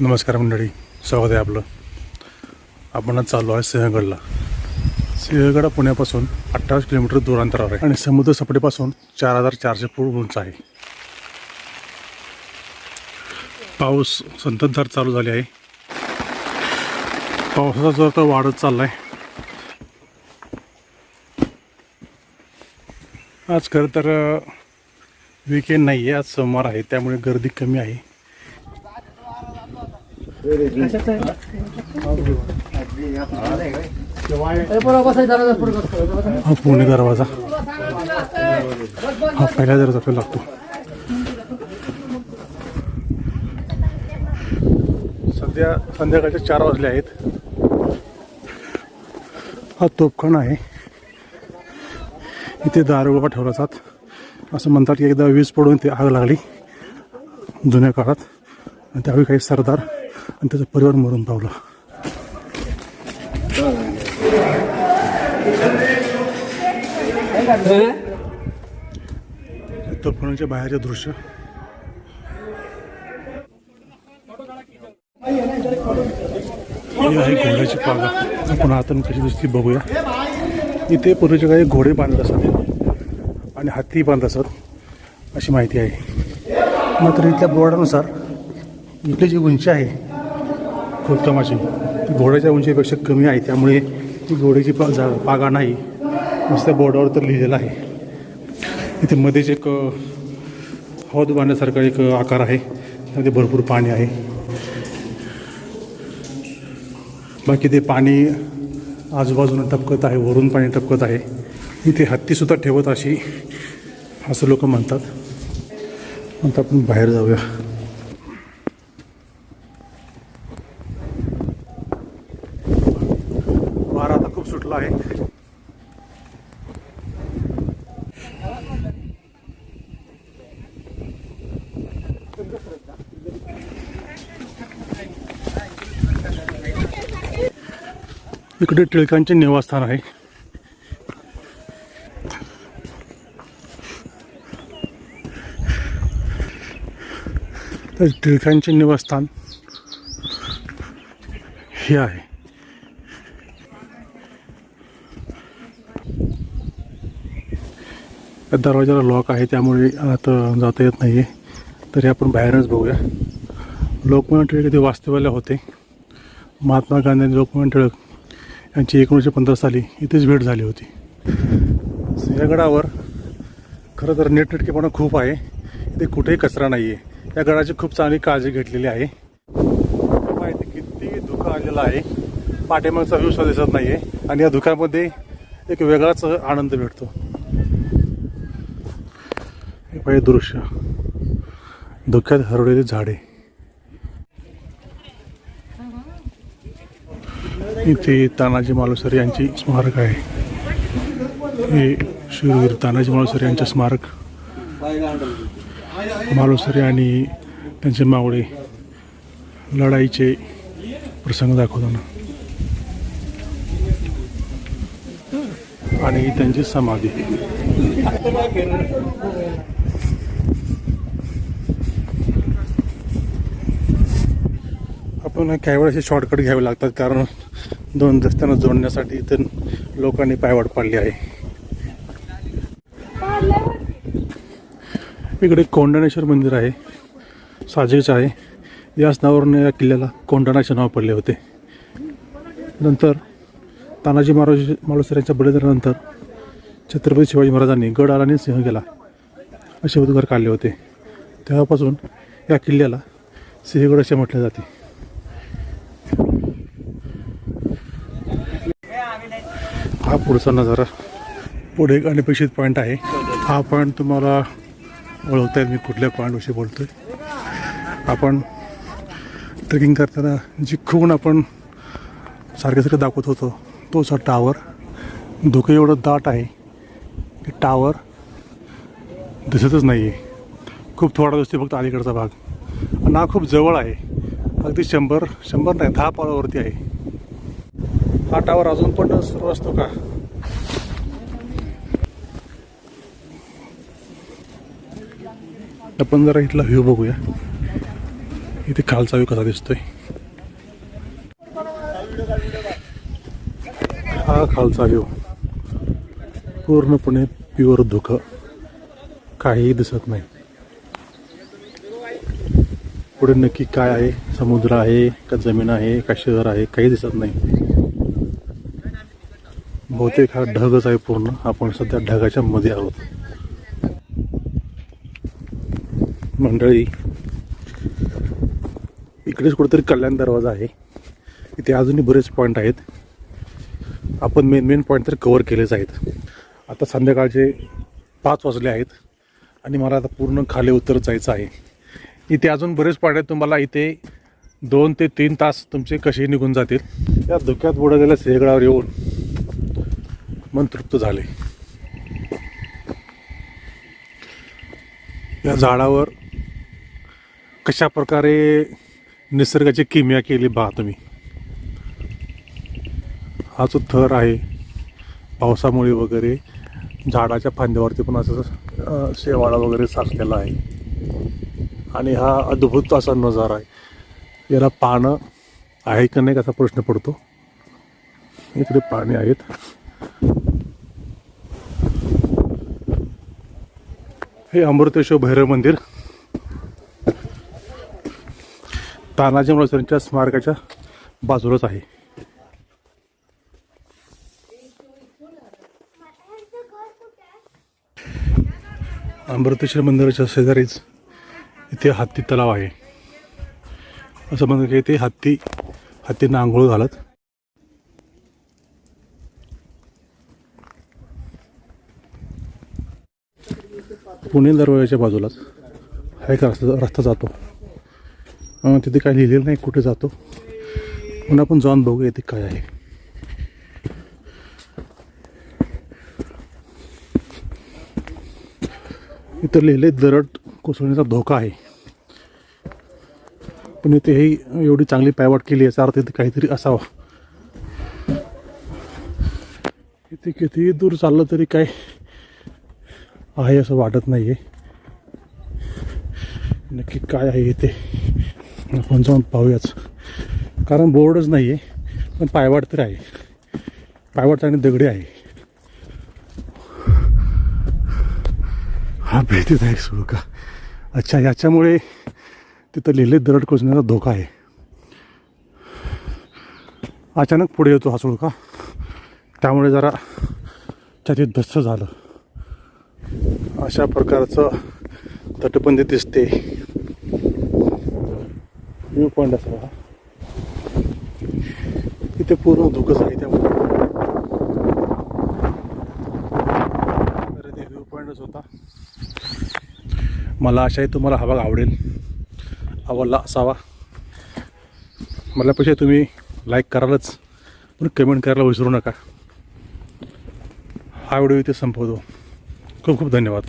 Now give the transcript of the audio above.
नमस्कार मंडळी स्वागत आहे आपलं. आपण आज चाललो आहे सिंहगडला. सिंहगड पुण्यापासून अठ्ठावीस किलोमीटर दूर अंतरावर आहे आणि समुद्र सपाटीपासून चार हजार चारशे फूट उंच आहे. पाऊस संततधार चालू झाली आहे. पावसाचा जोर तर वाढत चालला आहे आज खरं तर वीकेंड नाही आहे आज सोमवार आहे त्यामुळे गर्दी कमी आहे. हा पुणे दरवाजा. हा पहिला दरवाजा आपल्याला लागतो. सध्या संध्याकाळचे चार वाजले आहेत. हा तोपखण आहे. इथे दारू ठेवला जात. असं म्हणतात की एकदा वीज पडून ते आग लागली जुन्या काळात. आणि त्यावेळी काही सरदार आणि त्याचा परिवार मरून पावला. तोफखान्याच्या बाहेरचे दृश्य. ही आहे घोड्याची पागा. आपण आता कशी दिसते बघूया. इथे पूर्वीच्या काळी घोडे बांधत असत. आणि हत्ती बांधत असत. अशी माहिती आहे. मात्र इथल्या बोर्डानुसार इथली जी उंची आहे खोदकामाची ती घोड्याच्या उंचीपेक्षा कमी आहे त्यामुळे ती घोड्याची पा जा पागा नाही. नुसत्या बोर्डावर तर लिहिलेलं आहे. इथे मध्येच एक हौद बांधण्यासारखा एक आकार आहे. त्यामध्ये भरपूर पाणी आहे. बाकी ते पाणी आजूबाजूनं टपकत आहे वरून पाणी टपकत आहे. इथे हत्तीसुद्धा ठेवत अशी असं लोक म्हणतात. आता आपण बाहेर जाऊया. इकडे टिळकांचे निवासस्थान आहे. तर टिळकांचे निवासस्थान हे आहे. दरवाजाला लॉक आहे त्यामुळे आता जाता येत नाही आहे तरी आपण बाहेरच बघूया. लोकमान्य टिळक इथे वास्तव्याला होते. महात्मा गांधी लोकमान्य टिळक यांची एकोणीसशे पंधरा साली इथेच भेट झाली होती. सिंहगडावर खरं तर नेटनेटकेपणा खूप आहे. इथे कुठेही कचरा नाही आहे या गडाची खूप चांगली काळजी घेतलेली आहे. माहिती किती धुकं आलेलं आहे. पाठीमागचा व्ह्यू दिसत नाही आहे आणि या धुक्यामध्ये एक वेगळाच आनंद भेटतो. हे पाहिजे दृश्य. धुक्यात हरवलेली झाडे. इथे तानाजी मालुसरे यांची स्मारक आहे. हे शूरवीर तानाजी मालुसरे यांचे स्मारक. मालुसरे आणि त्यांचे मावळे लढाईचे प्रसंग दाखवताना. आणि त्यांची समाधी. आपण काही वेळा असे शॉर्टकट घ्यावे लागतात. कारण दोन रस्त्यांना जोडण्यासाठी इथं लोकांनी पायवाट पाडली आहे. इकडे कोंडणेश्वर मंदिर आहे. साजेच आहे. याच नावावरून या किल्ल्याला कोंडाणाचे नाव पडले होते. नंतर तानाजी महाराज मालुसर यांच्या बलिदानानंतर छत्रपती शिवाजी महाराजांनी गड आला आणि सिंह गेला. असे उद्गार काढले होते. तेव्हापासून या किल्ल्याला सिंहगड असे म्हटले जाते. हा पुढचा नजारा. पुढे एक अनपेक्षित पॉईंट आहे. हा पॉईंट तुम्हाला ओळखता येईल मी कुठल्या पॉईंटविषयी बोलतोय. आपण ट्रेकिंग करताना जी खूण आपण सारखे दाखवत होतो तोच हा टावर धुके एवढं दाट आहे की टावर दिसतच नाही आहे खूप थोडा दिसते फक्त अलीकडचा भाग. आणि हा खूप जवळ आहे. अगदी शंभर शंभर नाही दहा पावलावरती आहे. काटावर अजून पण सुरू असतो का? आपण जरा इथला व्ह्यू बघूया. इथे खालचा व्ह्यू कसा दिसतोय? हा खालचा व्ह्यू. पूर्णपणे प्युअर धुकं. काहीही दिसत नाही. पुढे नक्की काय आहे? समुद्र आहे का जमीन आहे? का शहर आहे? काही दिसत नाही. बहुतेक हा ढगच आहे पूर्ण. आपण सध्या ढगाच्या मध्ये आहोत. मंडळी इकडेच कुठेतरी कल्याण दरवाजा आहे. इथे अजूनही बरेच पॉईंट आहेत. आपण मेन मेन पॉईंट तर कवर केलेच आहेत. आता संध्याकाळचे पाच वाजले आहेत आणि मला आता पूर्ण खाली उत्तर जायचं आहे. इथे अजून बरेच पॉईंट आहेत. तुम्हाला इथे दोन ते तीन तास तुमचे कसे निघून जातील. या धुक्यात बुडवलेल्या सिंहगडावर येऊन मन तृप्त झाले. या झाडावर कशा प्रकारे निसर्गाची किमया केली पहा तुम्ही? हा जो थर आहे पावसामुळे वगैरे झाडाच्या फांद्यावरती पण असं शेवाळा वगैरे साचलेला आहे. आणि हा अद्भुत असा नजारा आहे. याला पानं आहे का नाही असा प्रश्न पडतो. इकडे पाणी आहेत. हे अमृतेश्वर भैरव मंदिर. तानाजी मालुसरेंच्या स्मारकाच्या बाजूलाच आहे. अमृतेश्वर मंदिराच्या शेजारीच इथे हत्ती तलाव आहे. असं म्हणतात की इथे हत्ती हत्तींना आंघोळ घालत. पुणे दरवाजाच्या बाजूलाच हा एक रस्ता रस्ता जातो. तिथे काय लिहिलेलं नाही कुठे जातो. पण आपण जाऊन बघूया इथे काय आहे. इथं लिहिले दरड कोसळण्याचा धोका आहे. पण इथे ही एवढी चांगली पायवाट केली याचा अर्थ इथे काहीतरी असावा. इथे किती दूर चाललं तरी काय आहे असं वाटत नाही आहे नक्की काय आहे ते आपण जाऊन पाहूयाच. कारण बोर्डच नाही आहे पण पायवाट तर आहे. पायवाट आणि दगडी आहे. हा भीतीदायक सुळका अच्छा याच्यामुळे तिथं लिहिले दरड कोसण्याचा धोका आहे. अचानक पुढे येतो हा सुळका त्यामुळे जरा त्याचे धस्स झालं. अशा प्रकारचं तटबंदी दिसते. व्ह्यू पॉईंट असा इथे पूर्ण धुकंच आहे त्यामुळे. ते व्ह्यू पॉईंटच होता. मला अशाही तुम्हाला हा भाग आवडेल. आवडला असावा. मलापेक्षा तुम्ही लाईक करालच पण कमेंट करायला विसरू नका. हा व्हिडिओ इथे संपवतो. खूप खूप धन्यवाद.